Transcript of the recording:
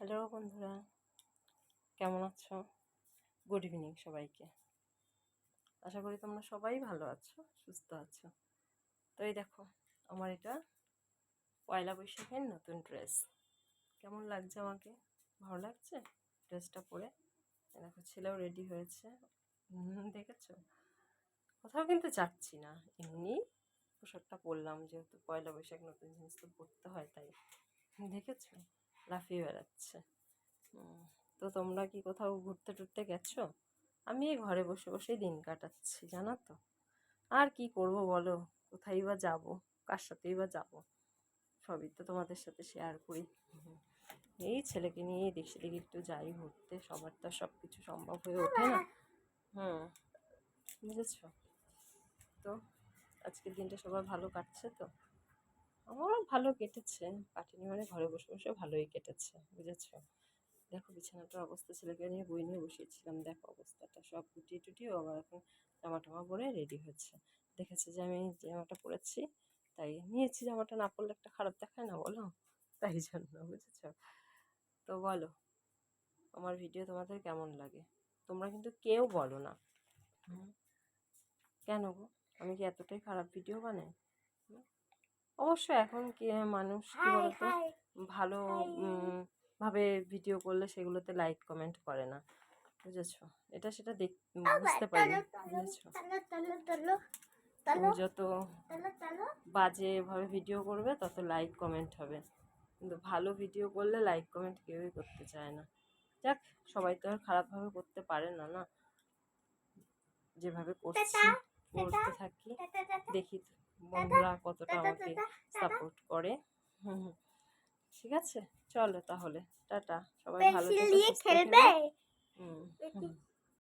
Hello বন্ধুরা, কেমন আছো? গুড ইভিনিং সবাইকে। আশা করি তোমরা সবাই ভালো আছো, সুস্থ আছো। তো এই দেখো, আমার এটা পয়লা বৈশাখের নতুন ড্রেস কেমন লাগছে আমাকে? ভালো লাগছে? ড্রেসটা পরে? দেখো, ছেলেও রেডি হয়েছে। দেখেছ? কোথাও কিন্তু যাচ্ছি না। এমনি পোশাকটা পরলাম, যেহেতু পয়লা বৈশাখ নতুন জিনিস তো পরতে হয়, তাই। দেখেছ? লাফিয়ে বেড়াচ্ছে। তো তোমরা কি কোথাও ঘুরতে টুরতে গেছো? আমি এই ঘরে বসে বসেই দিন কাটাচ্ছি জানো তো। আর কি করব বলো? কোথায় বা যাব? কার সাথেই বা যাব? সবই তো তোমাদের সাথে শেয়ার করি। এই ছেলেকে নিয়ে এদিক সেদিক একটু যাই ঘুরতে সবার তো সব কিছু সম্ভব হয়ে ওঠে না। হুম বুঝেছ? তো আজকের দিনটা সবার ভালো কাটছে তো? আমারও ভালো কেটেছে। কাটেনি মানে ঘরে বসে বসে ভালোই কেটেছে, বুঝেছ? দেখো বিছানাটার অবস্থা, ছেলেকে নিয়ে বই নিয়ে বসিয়েছিলাম। দেখো অবস্থাটা, সব গুটিয়ে টুটিয়ে আবার এখন জামা টামা পরে রেডি হচ্ছে দেখেছে যে আমি জামাটা পরেছি, তাই নিয়েছি জামাটা, না পরলে একটা খারাপ দেখায় না বলো? তাই জন্য, বুঝেছ? তো বলো, আমার ভিডিও তোমাদের কেমন লাগে? তোমরা কিন্তু কেউ বলো না। কেন গো? আমি কি এতটাই খারাপ ভিডিও বানাই? অবশ্য এখন কি মানুষ কি বলতো? ভালো ভাবে ভিডিও করলে সেগুলোতে লাইক কমেন্ট করে না। বুঝেছ? এটা সেটা দেখ বুঝতে পারি বুঝেছ? যত বাজেভাবে ভিডিও করবে তত লাইক কমেন্ট হবে। কিন্তু ভালো ভিডিও করলে লাইক কমেন্ট কেউই করতে চায় না। যাক সবাই তো আর খারাপভাবে করতে পারে না না? যেভাবে করছি করতে থাকি দেখি বন্ধুরা কতটা আমাকে সাপোর্ট করে। হুম হুম। ঠিক আছে? চলো তাহলে। টাটা। সবাই ভালো থেকো। খেলবে? হুম।